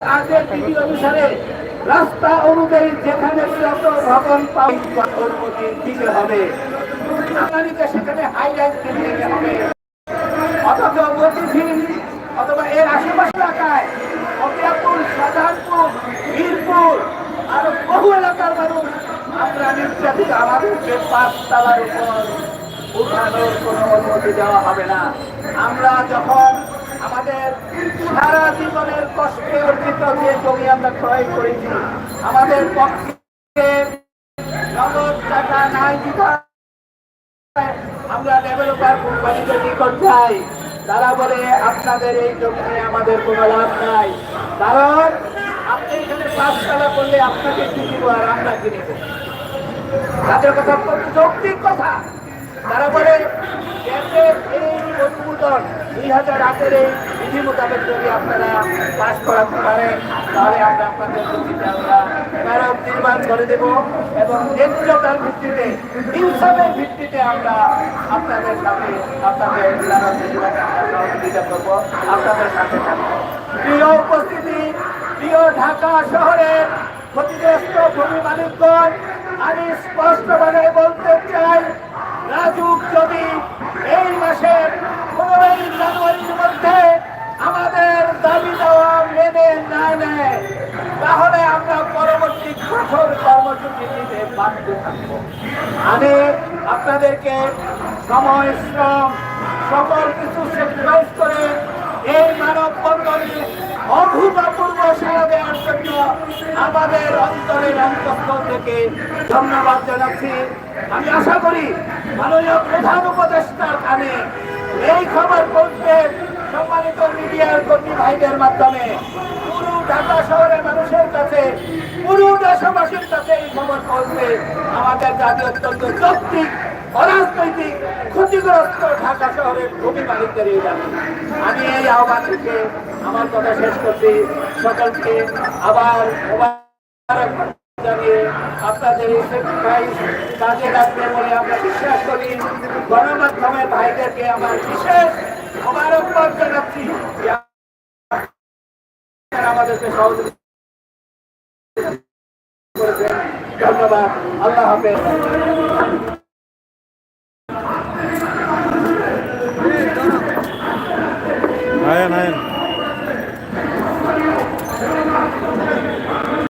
আগের বিধি অনুসারে রাস্তা অনুযায়ী যেখানে যত ভবন দিতে হবে। আমাদেরকে সেখানে হাইলাইট দিতে হবে। অথচ মতিঝিল অথবা এর আশেপাশে এলাকায় অকিয়াপুর শাহজাহানপুর বীরপুর আরও বহু এলাকার মানুষ আমরা নির্যাতিত আমাদেরকে পাঁচতলার উপর উঠানোর কোনো অনুমতি দেওয়া হবে না। আমরা যখন আমাদের সারা জীবনের কষ্টে অর্জিত যে জমি আমরা ক্রয় করেছি। আমাদের পক্ষে আমরা ডেভেলপার কোম্পানিকে নিকট যাই। তারা বলে, আপনাদের এই জমিতে আমাদের কোনো লাভ নাই। কারণ আপনি এখানে পাঁচতলা করলে আপনাকে কি দিব আর আমরা কি নেব? তাদের কথা যৌক্তিক কথা। তারা বলে, কেন্দ্রের এই অনুমোদন দুই হাজার আটের এই বিধি মোতাবেক যদি আপনারা পাশ করাতে পারেন, তাহলে আমরা আপনাদের নির্মাণ করে দেব এবং ন্যায্যতার ভিত্তিতে ইনসাফের ভিত্তিতে আমরা আপনাদের সাথে আপনাদের সহযোগিতা করব, আপনাদের সাথে থাকব। প্রিয় উপস্থিতি, প্রিয় ঢাকা শহরের ক্ষতিগ্রস্ত ভূমি মালিকগণ, আমি স্পষ্টভাবে বলতে চাই রাজুক যদি এই মাসের পনেরোই জানুয়ারির মধ্যে আমাদের দাবি দেওয়া মেনে না নেয়, তাহলে আমরা পরবর্তী কঠোর কর্মসূচি নিতে বাধ্য থাকব। আমি আপনাদেরকে সময়, শ্রম, সকল কিছু স্যাক্রিফাইস করে এই মানব বন্ধনে আমাদের অন্তরের অন্তঃস্থল থেকে ধন্যবাদ জানাচ্ছি। আমি আশা করি মাননীয় প্রধান উপদেষ্টার কানে এই খবর পৌঁছবে সম্মানিত মিডিয়ার কর্মী ভাইদের মাধ্যমে। পুরো ঢাকা শহরের মানুষের কাছে, পুরো দেশবাসীর কাছে এই খবর পৌঁছবে। আমাদের জাতি অত্যন্ত যৌক্তিক অরাজনৈতিক ক্ষতিগ্রস্ত ঢাকা শহরের ভূমি মালিকদের এই দাবি। আমি এই আহ্বান থেকে আমার কথা শেষ করছি। সকলকে আবার জানিয়ে আপনাদের এই স্যাক্রিফাইস কাজে লাগবে বলে আমরা বিশ্বাস করি। গণমাধ্যমের ভাইদেরকে আমার বিশেষ মোবারকবাদ জানাচ্ছি। আমাদেরকে সহযোগিতা ধন্যবাদ। আল্লাহ হাফেজ। Ayan.